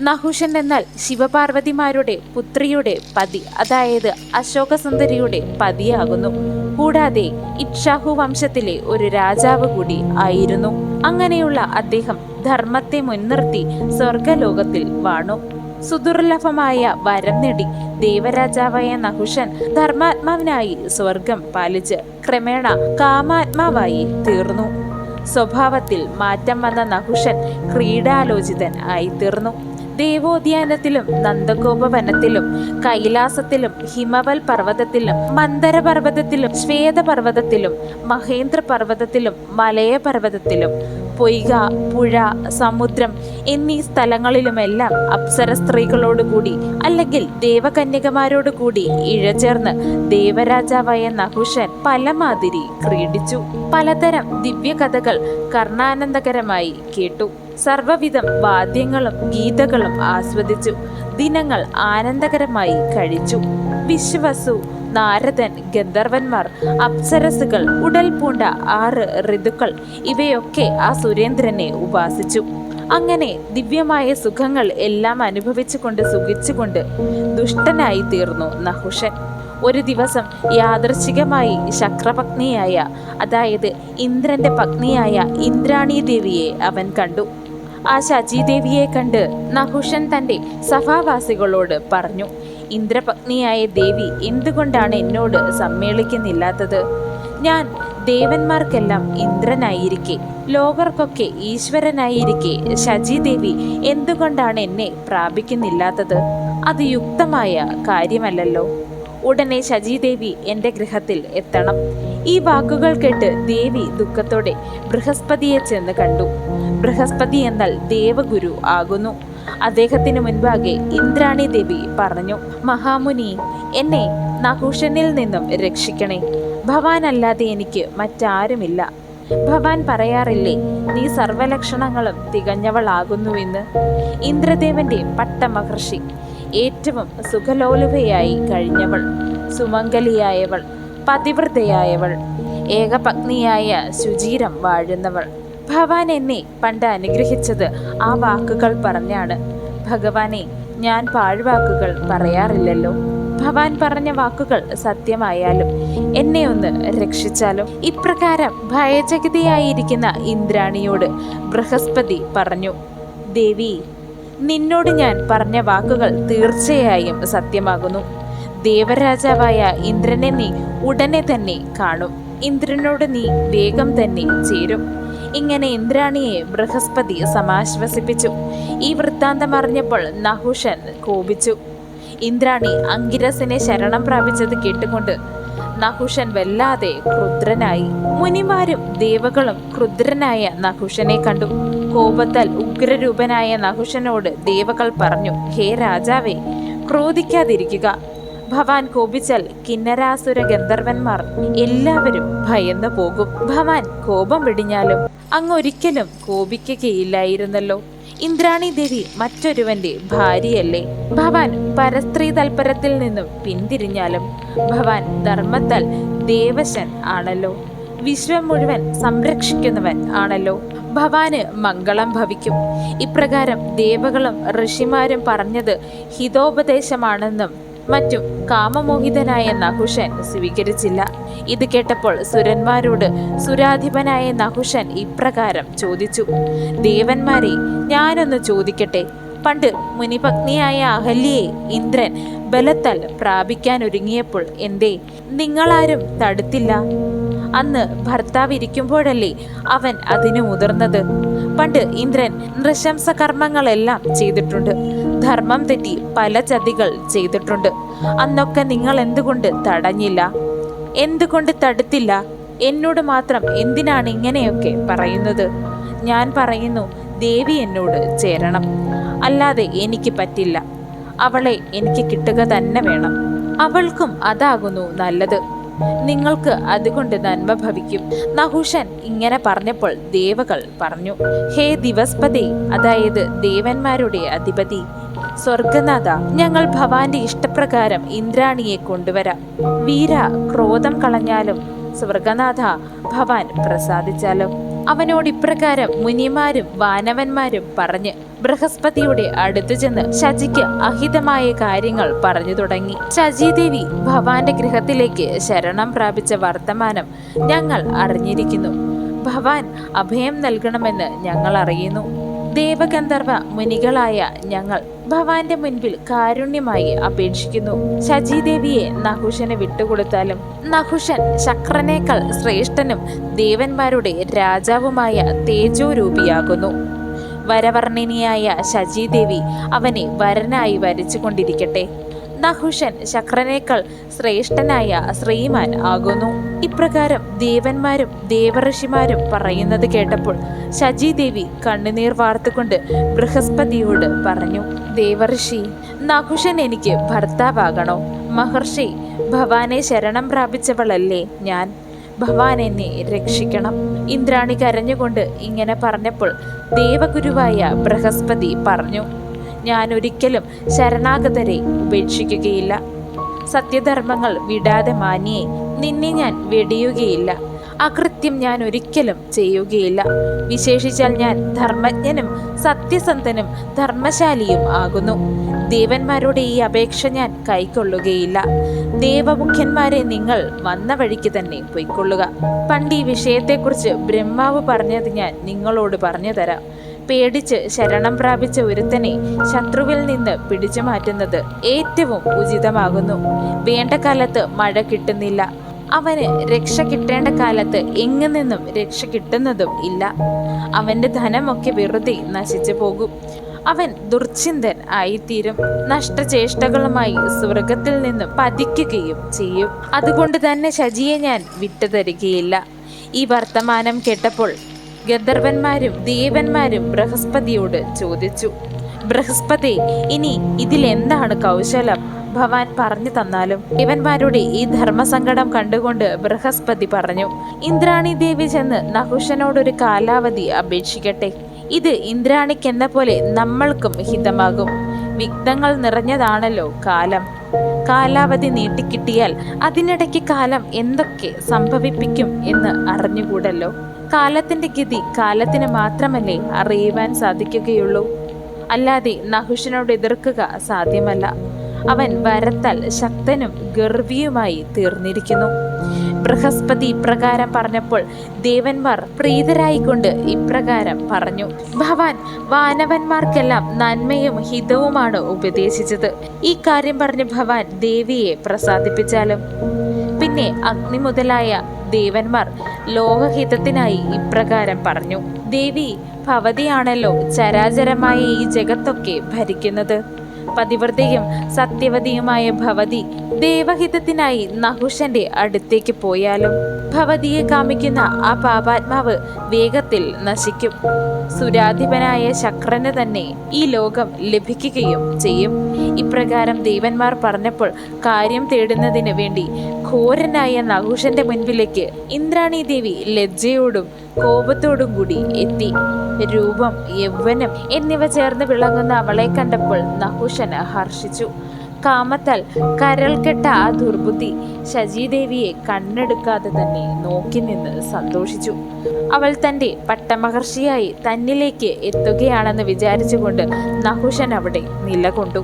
നഹുഷൻ എന്നാൽ ശിവപാർവതിമാരുടെ പുത്രിയുടെ പതി അതായത് അശോകസുന്ദരിയുടെ പതിയാകുന്നു. കൂടാതെ ഇക്ഷാഹു വംശത്തിലെ ഒരു രാജാവ് കൂടി ആയിരുന്നു. അങ്ങനെയുള്ള അദ്ദേഹം ധർമ്മത്തെ മുൻനിർത്തി സ്വർഗലോകത്തിൽ വാണു. സുദുർലഭമായ വരം നേടി ദേവരാജാവായ നഹുഷൻ ധർമാത്മാവിനായി സ്വർഗം പാലിച്ച് ക്രമേണ കാമാത്മാവായി തീർന്നു. സ്വഭാവത്തിൽ മാറ്റം വന്ന നഹുഷൻ ക്രീഡാലോചിതൻ ആയിത്തീർന്നു. ദേവോദ്യാനത്തിലും നന്ദഗോപവനത്തിലും കൈലാസത്തിലും ഹിമവൽ പർവതത്തിലും മന്ദര പർവതത്തിലും ശ്വേതപർവതത്തിലും മഹേന്ദ്ര പർവതത്തിലും മലയ പർവതത്തിലും പൊയ്ക പുഴ സമുദ്രം എന്നീ സ്ഥലങ്ങളിലുമെല്ലാം അപ്സര സ്ത്രീകളോടുകൂടി അല്ലെങ്കിൽ ദേവകന്യകമാരോടുകൂടി ഇഴചേർന്ന് ദേവരാജാവായ നഹുഷൻ പലമാതിരി ക്രീഡിച്ചു. പലതരം ദിവ്യകഥകൾ കർണാനന്ദകരമായി കേട്ടു. സർവവിധം വാദ്യങ്ങളും ഗീതകളും ആസ്വദിച്ചു. ദിനങ്ങൾ ആനന്ദകരമായി കഴിച്ചു. വിശ്വസു നാരദൻ ഗന്ധർവന്മാർ അപ്സരസുകൾ ഉടൽ പൂണ്ട ആറ് ഋതുക്കൾ ഇവയൊക്കെ ആ സുരേന്ദ്രനെ ഉപാസിച്ചു. അങ്ങനെ ദിവ്യമായ സുഖങ്ങൾ എല്ലാം അനുഭവിച്ചുകൊണ്ട് സുഖിച്ചുകൊണ്ട് ദുഷ്ടനായി തീർന്നു നഹുഷൻ. ഒരു ദിവസം യാദർശികമായി ശക്രപത്നിയായ അതായത് ഇന്ദ്രന്റെ പത്നിയായ ഇന്ദ്രാണി ദേവിയെ അവൻ കണ്ടു. ആ ശചീദേവിയെ കണ്ട് നഹുഷൻ തന്റെ സഭാവാസികളോട് പറഞ്ഞു ഇന്ദ്രപത്നിയായ ദേവി എന്തുകൊണ്ടാണ് എന്നോട് സമ്മേളിക്കുന്നില്ലാത്തത്? ഞാൻ ദേവന്മാർക്കെല്ലാം ഇന്ദ്രനായിരിക്കെ ലോകർക്കൊക്കെ ഈശ്വരനായിരിക്കെ ശചിദേവി എന്തുകൊണ്ടാണ് എന്നെ പ്രാപിക്കുന്നില്ലാത്തത്? അത് യുക്തമായ കാര്യമല്ലല്ലോ. ഉടനെ ശചിദേവി എന്റെ ഗൃഹത്തിൽ എത്തണം. ഈ വാക്കുകൾ കേട്ട് ദേവി ദുഃഖത്തോടെ ബൃഹസ്പതിയെ ചെന്ന് കണ്ടു. ബൃഹസ്പതി എന്നാൽ ദേവഗുരു ആകുന്നു. അദ്ദേഹത്തിന് മുൻപാകെ ഇന്ദ്രാണി ദേവി പറഞ്ഞു മഹാമുനി എന്നെ നഹുഷനിൽ നിന്നും രക്ഷിക്കണേ. ഭവാനല്ലാതെ എനിക്ക് മറ്റാരുമില്ല. ഭവാൻ പറയാറില്ലേ നീ സർവലക്ഷണങ്ങളും തികഞ്ഞവളാകുന്നുവെന്ന്? ഇന്ദ്രദേവന്റെ പട്ടമഹർഷി ഏറ്റവും സുഖലോലുപയായി കഴിഞ്ഞവൾ സുമംഗലിയായവൾ പതിവ്രതയായവൾ ഏകപത്നിയായ ശുചീരം വാഴുന്നവൾ. ഭവാൻ എന്നെ പണ്ട് അനുഗ്രഹിച്ചത് ആ വാക്കുകൾ പറഞ്ഞാണ്. ഭഗവാനെ ഞാൻ പാഴ്വാക്കുകൾ പറയാറില്ലല്ലോ. ഭവാൻ പറഞ്ഞ വാക്കുകൾ സത്യമായാലും എന്നെ ഒന്ന് രക്ഷിച്ചാലും. ഇപ്രകാരം ഭയചകിതയായിരിക്കുന്ന ഇന്ദ്രാണിയോട് ബൃഹസ്പതി പറഞ്ഞു ദേവി നിന്നോട് ഞാൻ പറഞ്ഞ വാക്കുകൾ തീർച്ചയായും സത്യമാകുന്നു. ദേവരാജാവായ ഇന്ദ്രനെ നീ ഉടനെ തന്നെ കാണും. ഇന്ദ്രനോട് നീ വേഗം തന്നെ ചേരും. ഇങ്ങനെ ഇന്ദ്രാണിയെ ബൃഹസ്പതി സമാശ്വസിപ്പിച്ചു. ഈ വൃത്താന്തം അറിഞ്ഞപ്പോൾ നഹുഷൻ കോപിച്ചു. ഇന്ദ്രാണി അങ്കിരസിനെ ശരണം പ്രാപിച്ചത് കേട്ടുകൊണ്ട് നഹുഷൻ വല്ലാതെ ക്രുദ്രനായി. മുനിമാരും ദേവകളും ക്രുദ്രനായ നഹുഷനെ കണ്ടു. കോപത്താൽ ഉഗ്രരൂപനായ നഹുഷനോട് ദേവകൾ പറഞ്ഞു ഹേ രാജാവേ ക്രോധിക്കാതിരിക്കുക. ഭവാൻ കോപിച്ചാൽ കിന്നരാസുര ഗന്ധർവന്മാർ എല്ലാവരും ഭയന്നു പോകും. ഭവാൻ കോപം വെടിഞ്ഞാലും അങ്ങൊരിക്കലും കോപിക്കുകയില്ലായിരുന്നല്ലോ. ഇന്ദ്രാണി ദേവി മറ്റൊരുവന്റെ ഭാര്യയല്ലേ? ഭവാൻ പരസ്ത്രീ തൽപരത്തിൽ നിന്നും പിന്തിരിഞ്ഞാലും ഭവാൻ ധർമ്മത്താൽ ദേവശൻ ആണല്ലോ. വിശ്വം മുഴുവൻ സംരക്ഷിക്കുന്നവൻ ആണല്ലോ. ഭവാന് മംഗളം ഭവിക്കും. ഇപ്രകാരം ദേവകളും ഋഷിമാരും പറഞ്ഞത് ഹിതോപദേശമാണെന്നും മറ്റും കാമമോഹിതനായ നഹുഷൻ സ്വീകരിച്ചില്ല. ഇത് കേട്ടപ്പോൾ സുരന്മാരോട് സുരാധിപനായ നഹുഷൻ ഇപ്രകാരം ചോദിച്ചു ദേവന്മാരെ ഞാനൊന്ന് ചോദിക്കട്ടെ. പണ്ട് മുനിപത്നിയായ അഹല്യയെ ഇന്ദ്രൻ ബലത്താൽ പ്രാപിക്കാൻ ഒരുങ്ങിയപ്പോൾ എന്തേ? നിങ്ങളാരും തടുത്തില്ല? അന്ന് ഭർത്താവ് ഇരിക്കുമ്പോഴല്ലേ അവൻ അതിന് മുതിർന്നത്? പണ്ട് ഇന്ദ്രൻ നൃശംസ കർമ്മങ്ങളെല്ലാം ചെയ്തിട്ടുണ്ട്. ധർമ്മം തെറ്റി പല ചതികൾ ചെയ്തിട്ടുണ്ട്. അന്നൊക്കെ നിങ്ങൾ എന്തുകൊണ്ട് തടഞ്ഞില്ല? എന്തുകൊണ്ട് തടുത്തില്ല? എന്നോട് മാത്രം എന്തിനാണ് ഇങ്ങനെയൊക്കെ പറയുന്നത്? ഞാൻ പറയുന്നു ദേവി എന്നോട് ചേരണം. അല്ലാതെ എനിക്ക് പറ്റില്ല. അവളെ എനിക്ക് കിട്ടുക തന്നെ വേണം. അവൾക്കും അതാകുന്നു നല്ലത്. നിങ്ങൾക്ക് അതുകൊണ്ട് നന്മ ഭവിക്കും. നഹുഷൻ ഇങ്ങനെ പറഞ്ഞപ്പോൾ ദേവകൾ പറഞ്ഞു ഹേ ദിവസ്പതി അതായത് ദേവന്മാരുടെ അധിപതി സ്വർഗനാഥ ഞങ്ങൾ ഭവാന്റെ ഇഷ്ടപ്രകാരം ഇന്ദ്രാണിയെ കൊണ്ടുവരാം. വീര ക്രോധം കളഞ്ഞാലും സ്വർഗനാഥ ഭവാൻ പ്രസാദിച്ചാലും. അവനോട് ഇപ്രകാരം മുനിമാരും വാനവന്മാരും പറഞ്ഞ് ബൃഹസ്പതിയുടെ അടുത്തു ചെന്ന് ശചിക്ക് അഹിതമായ കാര്യങ്ങൾ പറഞ്ഞു തുടങ്ങി. ശചിദേവി ഭവാന്റെ ഗൃഹത്തിലേക്ക് ശരണം പ്രാപിച്ച വർത്തമാനം ഞങ്ങൾ അറിഞ്ഞിരിക്കുന്നു. ഭവാൻ അഭയം നൽകണമെന്ന് ഞങ്ങൾ അറിയുന്നു. ദേവഗന്ധർവ മുനികളായ ഞങ്ങൾ ഭവാന്റെ മുൻപിൽ കാരുണ്യമായി അപേക്ഷിക്കുന്നു. ശചിദേവിയെ നഹുഷന് വിട്ടുകൊടുത്താലും നഹുഷൻ ശക്രനേക്കാൾ ശ്രേഷ്ഠനും ദേവന്മാരുടെ രാജാവുമായ തേജോരൂപിയാകുന്നു. വരവർണിനിയായ ശചിദേവി അവനെ വരനായി വരിച്ചുകൊണ്ടിരിക്കട്ടെ. നഹുഷൻ ശക്രനേക്കാൾ ശ്രേഷ്ഠനായ ശ്രീമാൻ ആകുന്നു. ഇപ്രകാരം ദേവന്മാരും ദേവഋഷിമാരും പറയുന്നത് കേട്ടപ്പോൾ ശചിദേവി കണ്ണുനീർ വാർത്തുകൊണ്ട് ബൃഹസ്പതിയോട് പറഞ്ഞു ദേവഋഷി നഹുഷൻ എനിക്ക് ഭർത്താവാകണോ? മഹർഷി ഭവാനെ ശരണം പ്രാപിച്ചവളല്ലേ ഞാൻ? ഭവാൻ എന്നെ രക്ഷിക്കണം. ഇന്ദ്രാണി കരഞ്ഞുകൊണ്ട് ഇങ്ങനെ പറഞ്ഞപ്പോൾ ദേവഗുരുവായ ബൃഹസ്പതി പറഞ്ഞു ഞാൻ ഒരിക്കലും ശരണാഗതരെ ഉപേക്ഷിക്കുകയില്ല. സത്യധർമ്മങ്ങൾ വിടാതെ മാനിയെ നിന്നെ ഞാൻ വെടിയുകയില്ല. അകൃത്യം ഞാൻ ഒരിക്കലും ചെയ്യുകയില്ല. വിശേഷിച്ചാൽ ഞാൻ ധർമ്മജ്ഞനും സത്യസന്ധനും ധർമ്മശാലിയും ആകുന്നു. ദേവന്മാരുടെ ഈ അപേക്ഷ ഞാൻ കൈക്കൊള്ളുകയില്ല. ദേവമുഖ്യന്മാരെ നിങ്ങൾ വന്ന വഴിക്ക് തന്നെ പൊയ്ക്കൊള്ളുക. പണ്ട് ഈ വിഷയത്തെക്കുറിച്ച് ബ്രഹ്മാവ് പറഞ്ഞത് ഞാൻ നിങ്ങളോട് പറഞ്ഞു തരാം. പേടിച്ച് ശരണം പ്രാപിച്ച ഒരുത്തനെ ശത്രുവിൽ നിന്ന് പിടിച്ചു മാറ്റുന്നത് ഏറ്റവും ഉചിതമാകുന്നു. വേണ്ട കാലത്ത് മഴ കിട്ടുന്നില്ല. അവന് രക്ഷ കിട്ടേണ്ട കാലത്ത് എങ്ങു നിന്നും രക്ഷ കിട്ടുന്നതും ഇല്ല. അവന്റെ ധനമൊക്കെ വെറുതെ നശിച്ചു പോകും. അവൻ ദുർചിന്തൻ ആയിത്തീരും. നഷ്ടചേഷ്ടകളുമായി സ്വർഗത്തിൽ നിന്ന് പതിക്കുകയും ചെയ്യും. അതുകൊണ്ട് തന്നെ ശജിയെ ഞാൻ വിട്ടുതരികയില്ല. ഈ വർത്തമാനം കേട്ടപ്പോൾ ഗന്ധർവന്മാരും ദേവന്മാരും ബൃഹസ്പതിയോട് ചോദിച്ചു ബൃഹസ്പതി ഇനി ഇതിൽ എന്താണ് കൗശലം? ഭവാൻ പറഞ്ഞു തന്നാലും. ദേവന്മാരുടെ ഈ ധർമ്മസങ്കടം കണ്ടുകൊണ്ട് ബൃഹസ്പതി പറഞ്ഞു ഇന്ദ്രാണി ദേവി ചെന്ന് നഹുഷനോടൊരു കാലാവധി അപേക്ഷിക്കട്ടെ. ഇത് ഇന്ദ്രാണിക്കെന്ന പോലെ നമ്മൾക്കും ഹിതമാകും. വിഘ്നങ്ങൾ നിറഞ്ഞതാണല്ലോ കാലം. കാലാവധി നീട്ടിക്കിട്ടിയാൽ അതിനിടയ്ക്ക് കാലം എന്തൊക്കെ സംഭവിപ്പിക്കും എന്ന് അറിഞ്ഞുകൂടല്ലോ. കാലത്തിന്റെ ഗതി കാലത്തിന് മാത്രമല്ലേ അറിയുവാൻ സാധിക്കുകയുള്ളൂ. അല്ലാതെ നഹുഷനോട് എതിർക്കുക സാധ്യമല്ല. അവൻ വരത്താൽ ശക്തനും ഗർവിയുമായി തീർന്നിരിക്കുന്നു. ബൃഹസ്പതി ഇപ്രകാരം പറഞ്ഞപ്പോൾ ദേവന്മാർ പ്രീതരായിക്കൊണ്ട് ഇപ്രകാരം പറഞ്ഞു ഭവാൻ വാനവന്മാർക്കെല്ലാം നന്മയും ഹിതവുമാണ് ഉപദേശിച്ചത്. ഈ കാര്യം പറഞ്ഞ് ഭവാൻ ദേവിയെ പ്രസാദിപ്പിച്ചാലും. പിന്നെ അഗ്നി മുതലായ ദേവന്മാർ ലോകഹിതത്തിനായി ഇപ്രകാരം പറഞ്ഞു. ദേവി ഭവതിയാണല്ലോ ചരാചരമായ ഈ ജഗത്തൊക്കെ ഭരിക്കുന്നത്. പതിവ്രതയും സത്യവതിയുമായ ഭവതി ദേവഹിതത്തിനായി നഹുഷന്റെ അടുത്തേക്ക് പോയാലും ഭവതിയെ കാമിക്കുന്ന ആ പാപാത്മാവ് വേഗത്തിൽ നശിക്കും. സുരാധിപനായ ശക്രന് തന്നെ ഈ ലോകം ലഭിക്കുകയും ചെയ്യും. ഇപ്രകാരം ദേവന്മാർ പറഞ്ഞപ്പോൾ കാര്യം തേടുന്നതിന് വേണ്ടി ഘോരനായ നഹുഷന്റെ മുൻപിലേക്ക് ഇന്ദ്രാണി ദേവി ലജ്ജയോടും കോപത്തോടും കൂടി എത്തി. രൂപം യൗവനം എന്നിവ ചേർന്ന് വിളങ്ങുന്ന അവളെ കണ്ടപ്പോൾ നഹുഷൻ ഹർഷിച്ചു. കാമത്താൽ കരൾ കെട്ട ആ ദുർബുദ്ധി ശചിദേവിയെ കണ്ണെടുക്കാതെ തന്നെ നോക്കി നിന്ന് സന്തോഷിച്ചു. അവൾ തന്റെ പട്ടമഹർഷിയായി തന്നിലേക്ക് എത്തുകയാണെന്ന് വിചാരിച്ചുകൊണ്ട് നഹുഷൻ അവിടെ നിലകൊണ്ടു.